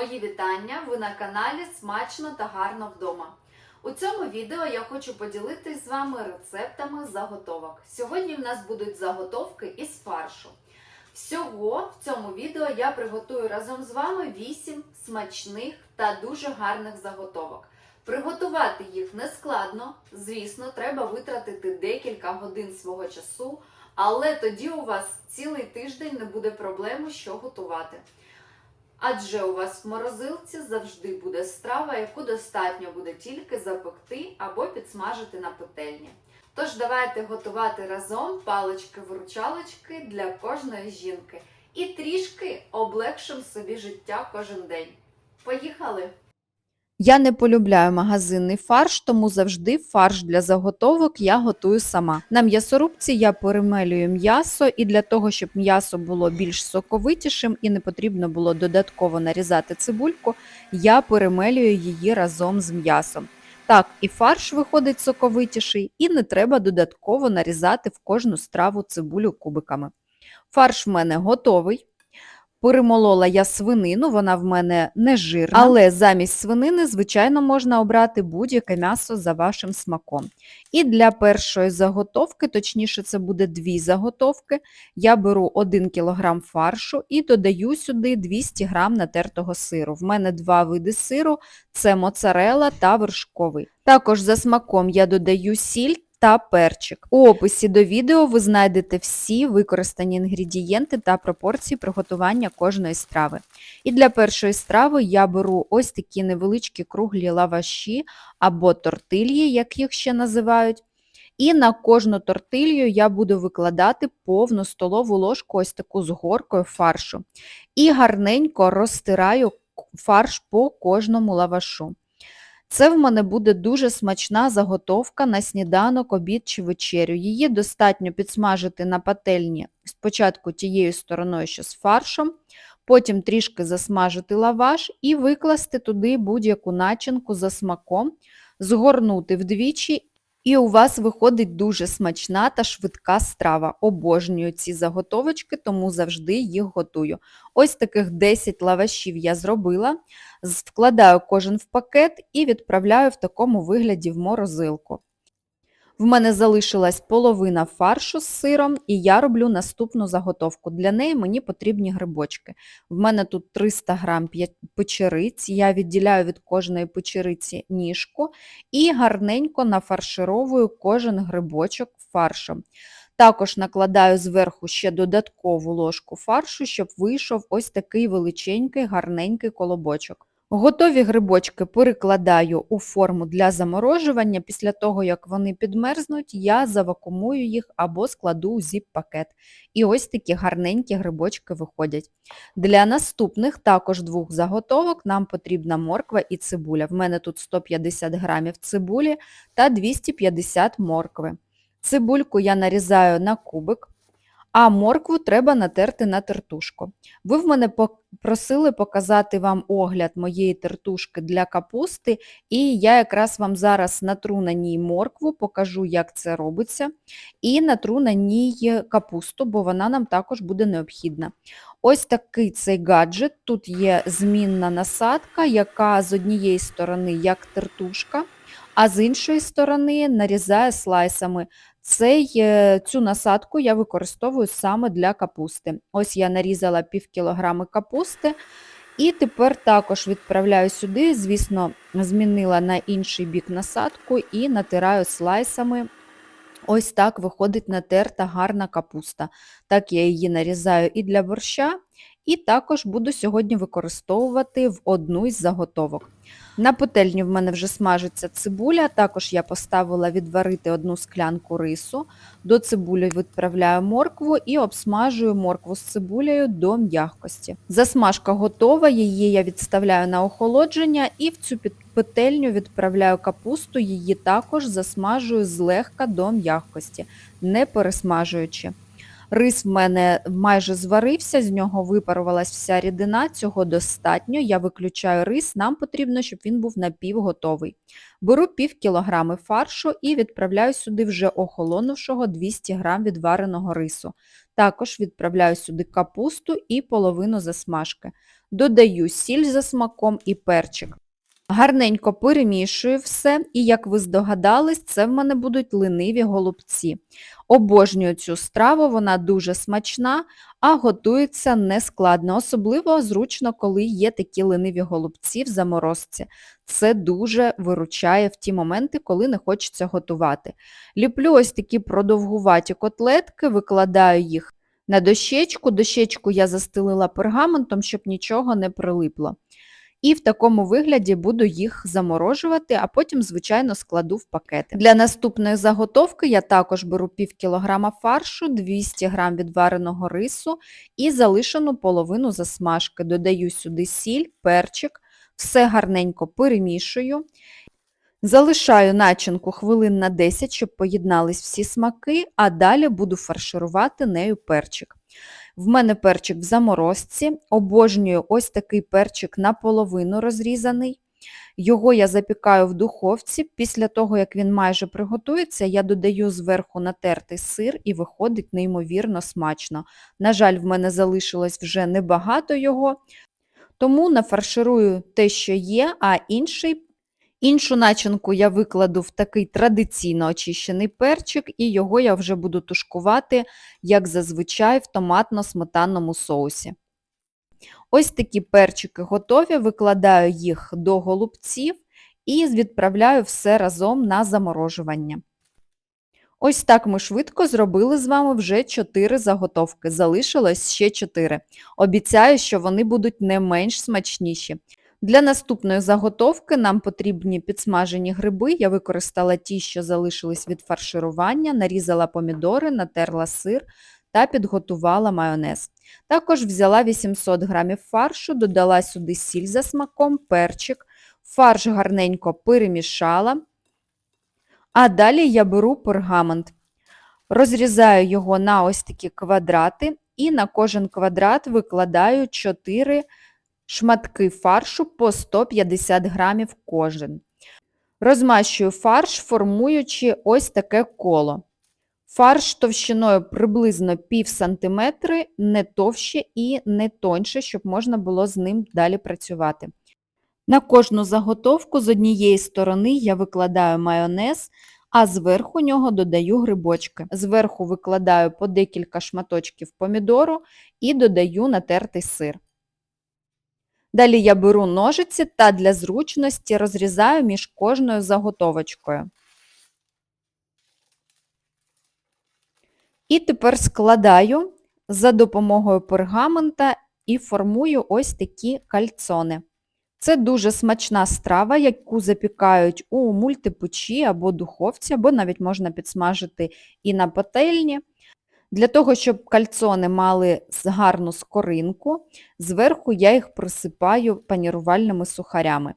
Мої вітання! Ви на каналі Смачно та гарно вдома. У цьому відео я хочу поділитись з вами рецептами заготовок. Сьогодні в нас будуть заготовки із фаршу. Всього в цьому відео я приготую разом з вами 8 смачних та дуже гарних заготовок. Приготувати їх не складно, звісно, треба витратити декілька годин свого часу, але тоді у вас цілий тиждень не буде проблеми, що готувати. Адже у вас в морозилці завжди буде страва, яку достатньо буде тільки запекти або підсмажити на петельні. Тож давайте готувати разом палички-вручалочки для кожної жінки і трішки облегшимо собі життя кожен день. Поїхали! Я не полюбляю магазинний фарш, тому завжди фарш для заготовок я готую сама. На м'ясорубці я перемелюю м'ясо, і для того, щоб м'ясо було більш соковитішим і не потрібно було додатково нарізати цибульку, я перемелюю її разом з м'ясом. Так, і фарш виходить соковитіший, і не треба додатково нарізати в кожну страву цибулю кубиками. Фарш в мене готовий. Перемолола я свинину, вона в мене не жирна, але замість свинини, звичайно, можна обрати будь-яке м'ясо за вашим смаком. І для першої заготовки, точніше, це буде дві заготовки, я беру 1 кг фаршу і додаю сюди 200 г натертого сиру. В мене два види сиру це моцарела та вершковий. Також за смаком я додаю сіль та перчик. У описі до відео ви знайдете всі використані інгредієнти та пропорції приготування кожної страви. І для першої страви я беру ось такі невеличкі круглі лаваші або тортильї, як їх ще називають. І на кожну тортилью я буду викладати повну столову ложку, ось таку з горкою фаршу. І гарненько розтираю фарш по кожному лавашу. Це в мене буде дуже смачна заготовка на сніданок, обід чи вечерю. Її достатньо підсмажити на пательні спочатку тією стороною, що з фаршем, потім трішки засмажити лаваш і викласти туди будь-яку начинку за смаком, згорнути вдвічі, і у вас виходить дуже смачна та швидка страва. Обожнюю ці заготовочки, тому завжди їх готую. Ось таких 10 лавашів я зробила. Вкладаю кожен в пакет і відправляю в такому вигляді в морозилку. В мене залишилась половина фаршу з сиром, і я роблю наступну заготовку. Для неї мені потрібні грибочки. В мене тут 300 грам печериць, я відділяю від кожної печериці ніжку і гарненько нафаршировую кожен грибочок фаршем. Також накладаю зверху ще додаткову ложку фаршу, щоб вийшов ось такий величенький гарненький колобочок. Готові грибочки перекладаю у форму для заморожування. Після того, як вони підмерзнуть, я завакумую їх або складу у зіп-пакет. І ось такі гарненькі грибочки виходять. Для наступних також двох заготовок нам потрібна морква і цибуля. В мене тут 150 грамів цибулі та 250 моркви. Цибульку я нарізаю на кубик, а моркву треба натерти на тертушку. Ви в мене просили показати вам огляд моєї тертушки для капусти, і я якраз вам зараз натру на ній моркву, покажу, як це робиться, і натру на ній капусту, бо вона нам також буде необхідна. Ось такий цей гаджет. Тут є змінна насадка, яка з однієї сторони як тертушка, а з іншої сторони нарізає слайсами. Цей, е, цю насадку я використовую саме для капусти. Ось я нарізала пів кілограми капусти. І тепер також відправляю сюди, звісно, змінила на інший бік насадку і натираю слайсами. Ось так виходить натерта гарна капуста. Так я її нарізаю і для борща, і також буду сьогодні використовувати в одну із заготовок. На пательні в мене вже смажиться цибуля, також я поставила відварити одну склянку рису. До цибулі відправляю моркву і обсмажую моркву з цибулею до м'якості. Засмажка готова, її я відставляю на охолодження і в цю петельню відправляю капусту, її також засмажую злегка до м'якості, не пересмажуючи. Рис в мене майже зварився, з нього випарувалась вся рідина, цього достатньо. Я виключаю рис, нам потрібно, щоб він був напівготовий. Беру пів кілограми фаршу і відправляю сюди вже охолонувшого 200 грам відвареного рису. Також відправляю сюди капусту і половину засмажки. Додаю сіль за смаком і перчик. Гарненько перемішую все, і, як ви здогадались, це в мене будуть лениві голубці. Обожнюю цю страву, вона дуже смачна, а готується нескладно. Особливо зручно, коли є такі лениві голубці в заморозці. Це дуже виручає в ті моменти, коли не хочеться готувати. Ліплю ось такі продовгуваті котлетки, викладаю їх на дощечку. Дощечку я застелила пергаментом, щоб нічого не прилипло. І в такому вигляді буду їх заморожувати, а потім, звичайно, складу в пакети. Для наступної заготовки я також беру пів кілограма фаршу, 200 грам відвареного рису і залишену половину засмажки. Додаю сюди сіль, перчик, все гарненько перемішую. Залишаю начинку хвилин на 10, щоб поєднались всі смаки, а далі буду фарширувати нею перчик. В мене перчик в заморозці, обожнюю ось такий перчик наполовину розрізаний. Його я запікаю в духовці. Після того, як він майже приготується, я додаю зверху натертий сир і виходить неймовірно смачно. На жаль, в мене залишилось вже небагато його, тому нафарширую те, що є, а інший Іншу начинку я викладу в такий традиційно очищений перчик, і його я вже буду тушкувати, як зазвичай, в томатно-сметанному соусі. Ось такі перчики готові, викладаю їх до голубців і відправляю все разом на заморожування. Ось так ми швидко зробили з вами вже 4 заготовки, залишилось ще 4. Обіцяю, що вони будуть не менш смачніші. Для наступної заготовки нам потрібні підсмажені гриби. Я використала ті, що залишились від фарширування, нарізала помідори, натерла сир та підготувала майонез. Також взяла 800 г фаршу, додала сюди сіль за смаком, перчик, фарш гарненько перемішала. А далі я беру пергамент. Розрізаю його на ось такі квадрати і на кожен квадрат викладаю 4 шматки фаршу по 150 грамів кожен. Розмащую фарш, формуючи ось таке коло. Фарш товщиною приблизно пів сантиметри, не товще і не тоньше, щоб можна було з ним далі працювати. На кожну заготовку з однієї сторони я викладаю майонез, а зверху нього додаю грибочки. Зверху викладаю по декілька шматочків помідору і додаю натертий сир. Далі я беру ножиці та для зручності розрізаю між кожною заготовочкою. І тепер складаю за допомогою пергамента і формую ось такі кальцони. Це дуже смачна страва, яку запікають у мультипечі або духовці, або навіть можна підсмажити і на пательні. Для того, щоб кальцони мали гарну скоринку, зверху я їх присипаю панірувальними сухарями.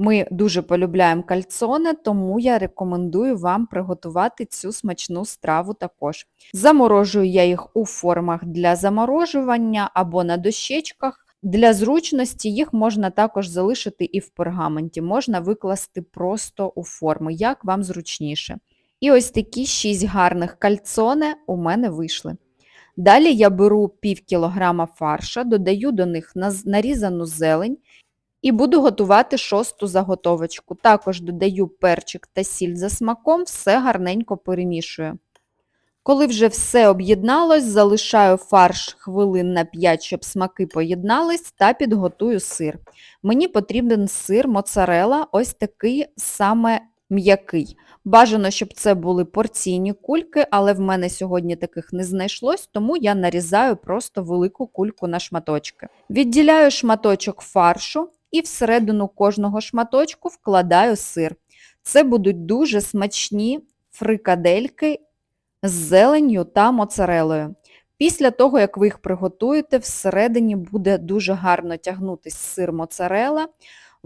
Ми дуже полюбляємо кальцони, тому я рекомендую вам приготувати цю смачну страву також. Заморожую я їх у формах для заморожування або на дощечках. Для зручності їх можна також залишити і в пергаменті, можна викласти просто у форми, як вам зручніше. І ось такі 6 гарних кальцоне у мене вийшли. Далі я беру пів кілограма фарша, додаю до них нарізану зелень і буду готувати шосту заготовочку. Також додаю перчик та сіль за смаком, все гарненько перемішую. Коли вже все об'єдналось, залишаю фарш хвилин на 5, щоб смаки поєднались, та підготую сир. Мені потрібен сир моцарела, ось такий саме м'який. Бажано, щоб це були порційні кульки, але в мене сьогодні таких не знайшлось, тому я нарізаю просто велику кульку на шматочки. Відділяю шматочок фаршу і всередину кожного шматочку вкладаю сир. Це будуть дуже смачні фрикадельки з зеленню та моцарелою. Після того, як ви їх приготуєте, всередині буде дуже гарно тягнутись сир моцарела,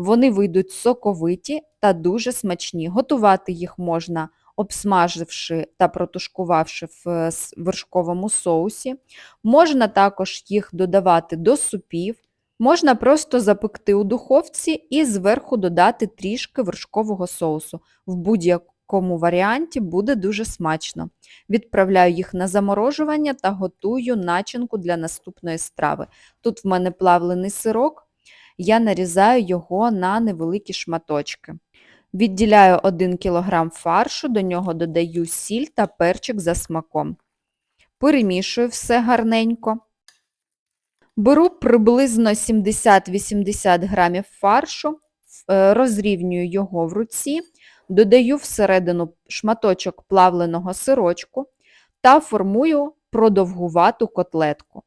вони вийдуть соковиті та дуже смачні. Готувати їх можна, обсмаживши та протушкувавши в вершковому соусі. Можна також їх додавати до супів, можна просто запекти у духовці і зверху додати трішки вершкового соусу. В будь-якому будь-якому варіанті буде дуже смачно. Відправляю їх на заморожування та готую начинку для наступної страви. Тут в мене плавлений сирок, я нарізаю його на невеликі шматочки. Відділяю 1 кг фаршу, до нього додаю сіль та перчик за смаком. Перемішую все гарненько. Беру приблизно 70-80 грамів фаршу, е, розрівнюю його в руці, додаю всередину шматочок плавленого сирочку та формую продовгувату котлетку.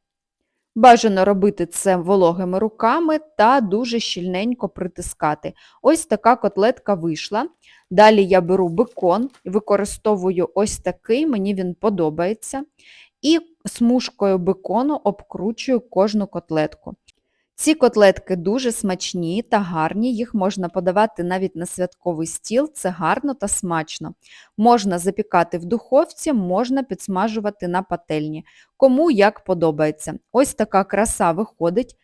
Бажано робити це вологими руками та дуже щільненько притискати. Ось така котлетка вийшла. Далі я беру бекон, використовую ось такий, мені він подобається. І смужкою бекону обкручую кожну котлетку. Ці котлетки дуже смачні та гарні, їх можна подавати навіть на святковий стіл, це гарно та смачно. Можна запікати в духовці, можна підсмажувати на пательні. Кому як подобається. Ось така краса виходить.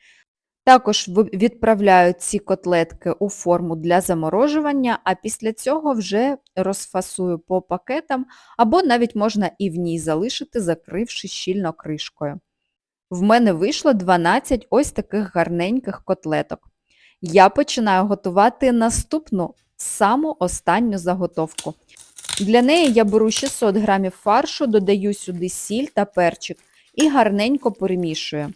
Також відправляю ці котлетки у форму для заморожування, а після цього вже розфасую по пакетам, або навіть можна і в ній залишити, закривши щільно кришкою. В мене вийшло 12 ось таких гарненьких котлеток. Я починаю готувати наступну, саму останню заготовку. Для неї я беру 600 грамів фаршу, додаю сюди сіль та перчик і гарненько перемішую.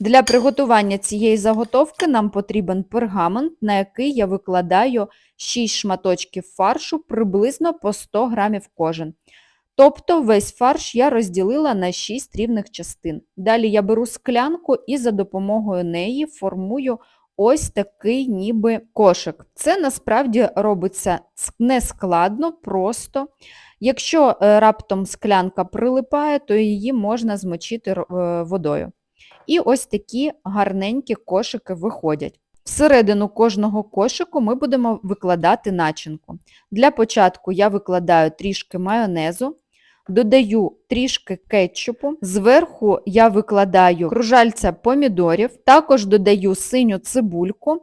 Для приготування цієї заготовки нам потрібен пергамент, на який я викладаю 6 шматочків фаршу приблизно по 100 грамів кожен. Тобто весь фарш я розділила на 6 рівних частин. Далі я беру склянку і за допомогою неї формую ось такий ніби кошик. Це насправді робиться нескладно, просто. Якщо е, раптом склянка прилипає, то її можна змочити е, водою. І ось такі гарненькі кошики виходять. Всередину кожного кошику ми будемо викладати начинку. Для початку я викладаю трішки майонезу, додаю трішки кетчупу, зверху я викладаю кружальця помідорів, також додаю синю цибульку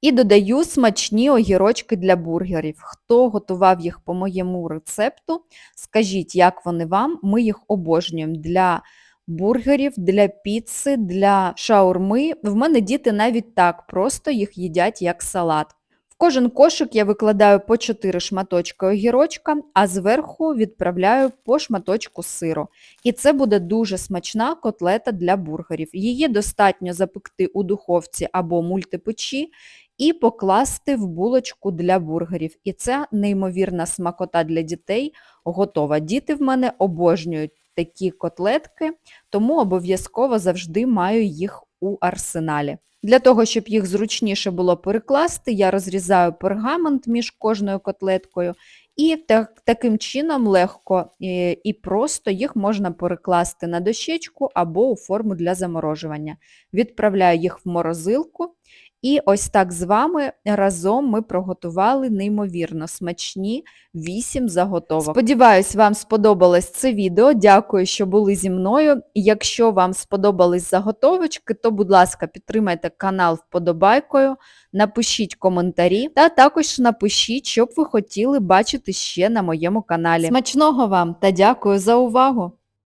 і додаю смачні огірочки для бургерів. Хто готував їх по моєму рецепту, скажіть, як вони вам, ми їх обожнюємо для бургерів, для піци, для шаурми. В мене діти навіть так просто їх їдять як салат. Кожен кошик я викладаю по 4 шматочки огірочка, а зверху відправляю по шматочку сиру. І це буде дуже смачна котлета для бургерів. Її достатньо запекти у духовці або мультипечі і покласти в булочку для бургерів. І це неймовірна смакота для дітей готова. Діти в мене обожнюють такі котлетки, тому обов'язково завжди маю їх у арсеналі. Для того, щоб їх зручніше було перекласти, я розрізаю пергамент між кожною котлеткою, і так, таким чином легко і, і просто їх можна перекласти на дощечку або у форму для заморожування. Відправляю їх в морозилку. І ось так з вами разом ми приготували неймовірно смачні 8 заготовок. Сподіваюсь, вам сподобалось це відео. Дякую, що були зі мною. Якщо вам сподобались заготовочки, то, будь ласка, підтримайте канал вподобайкою, напишіть коментарі та також напишіть, що б ви хотіли бачити ще на моєму каналі. Смачного вам та дякую за увагу!